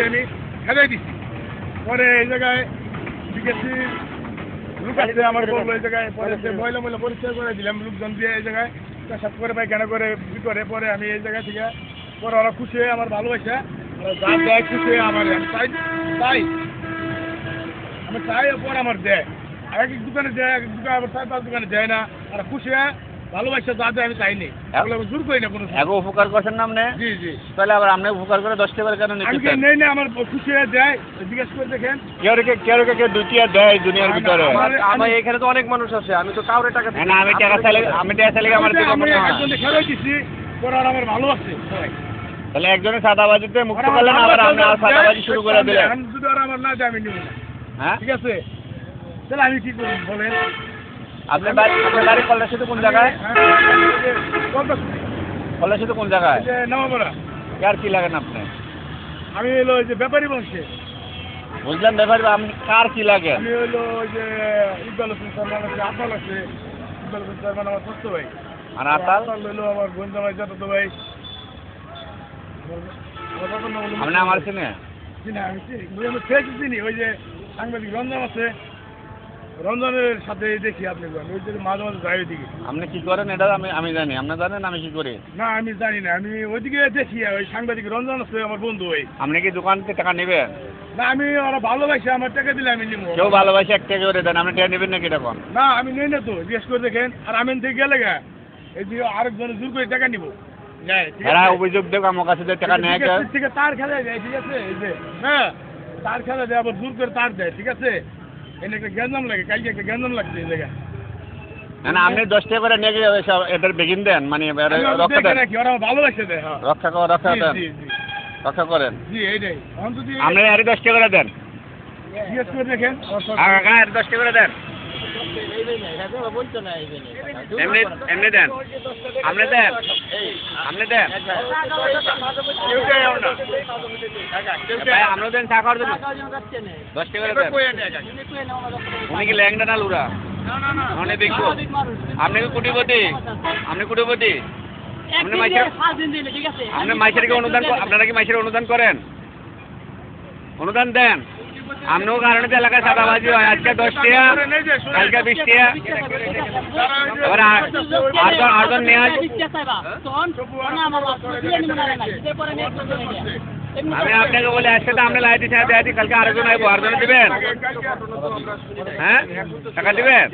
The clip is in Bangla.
আমি আমার আমি এই জায়গা থেকে, পরে ওরা খুশি হয়ে আমার ভালোবাসা। যা দেয় খুশি আমি চাই চাই। আমি চাই পরে আমার দেয়। এক এক দোকানে দেয়, এক এক দোকানে আবার চার দোকানে দেয় না। আর খুশি হয়ে ভালোবাসা যা দেয় আমি চাইনি। এগুলো আমি জোর করি না কোনো এগো উপকার করছেন না আপনি? জি জি। তাহলে আবার আপনি উপকার করে দশ টাকা কেন নেই না আমার খুশি হয়ে দেয় জিজ্ঞেস করে দেখেন। কেউ কে কেউ দেয় দুনিয়ার ভিতরে। আমার- আমার এখানে তো অনেক মানুষ আছে আমি তো কাউরে টাকা না, না আমি টাকা চাইলে আমি টাকা চাইলে আমার দিকে মনে হয় একজনকে খেলাই দিছি আমার ভালো আছে তাহলে একজনের সাদাবাজিতে মুক্ত করলেন আবার আপনি আর সাদাবাজি শুরু করে দিলেন। আমি যদি আর আমার না দেয় আমি নিব হ্যাঁ? ঠিক আছে? তাহলে আমি কি করব বলেন? আপনার বাড়ি আপনার বাড়ি কল্যাশিতে কোন জায়গায়? কলকাতা, কল্যাশিতে কোন জায়গায়? কার কি লাগেন আপনি? আমি হলো ওই যে ব্যাপারী বংশে বুঝলেন ব্যাপার আপনি কার কি লাগেন আমি হলো ওই যে ইকবাল হোসেন সালমান আছে আতাল আছে। ইকবাল হোসেন সালমান আমার ছোট্ট ভাই। আর আতাল? হলো আমার যত ভাই আমার বাবার আপনি আমার চিনে চিনি, আমি চিনি। ওই যে সাংবাদিক রঞ্জন আছে। রঞ্জনের সাথে দেখি আপনি। ওই যে মাঝে মাঝে যাই ওইদিকে। আপনি কি করেন? এটা আমি আমি জানি। আপনি জানেন আমি কি করি? না আমি জানি না। আমি ওইদিকে দেখি ওই সাংবাদিক রঞ্জন আছে আমার বন্ধু ওই। আপনি কি দোকান থেকে টাকা নেবেন? না আমি ওরা ভালোবাসে আমার টাকা দিলে আমি নিবো। কেউ ভালোবাসে এক টাকা করে দেন। আপনি টাকা নেবেন নাকি তখন? না আমি নেই না তো জিজ্ঞেস করে দেখেন। আর আমি থেকে গেলে গা এই যে আরেকজনের জোর করে টাকা নিবো। এরা অভিযোগ দেব আমার কাছে যে টাকা নেয় ঠিক আছে, তার খেলা দেয় ঠিক আছে? এই যে হ্যাঁ তার খেলা দেয় আবার জোর করে তার দেয় ঠিক আছে? এনে একটা গ্যাঞ্জাম লাগে কালকে একটা গ্যাঞ্জাম লাগছে এই জায়গায় না না আপনি দশ টাকা করে নিয়ে গিয়ে এসব এটার বেগিন দেন মানে রক্ষা দেন ভালোবাসে হ্যাঁ রক্ষা কর রক্ষা দেন জি, জি। রক্ষা করেন জি এইটাই আপনি আরে দশ টাকা করে দেন জিজ্ঞেস করে দেখেন আর দশ টাকা করে দেন এমনি এমনি দেন। আপনি দেন। আপনি দেন। ভাই আপনি দেন চা খাওয়ার জন্য। দশ টাকা দেন। উনি কি না লুরা? অনেক দেখব আপনি কি কুটিপতি? আপনি কুটিপতি? আপনি মাইসের আপনি মাইসেরকে অনুদান ক- আপনারা কি মাইসের অনুদান করেন? অনুদান দেন। আপনিও কারণে তো এলাকায় সাদাবাজি হয় আজকে দশ টাকা কালকে বিশ টাকা এবার আটজন আটজন আস আমি আপনাকে বলি আজকে তো আপনি লাই দিচ্ছি দেয় দিই কালকে আরেকজন আইবো আরেকজন দিবেন হ্যাঁ টাকা দিবেন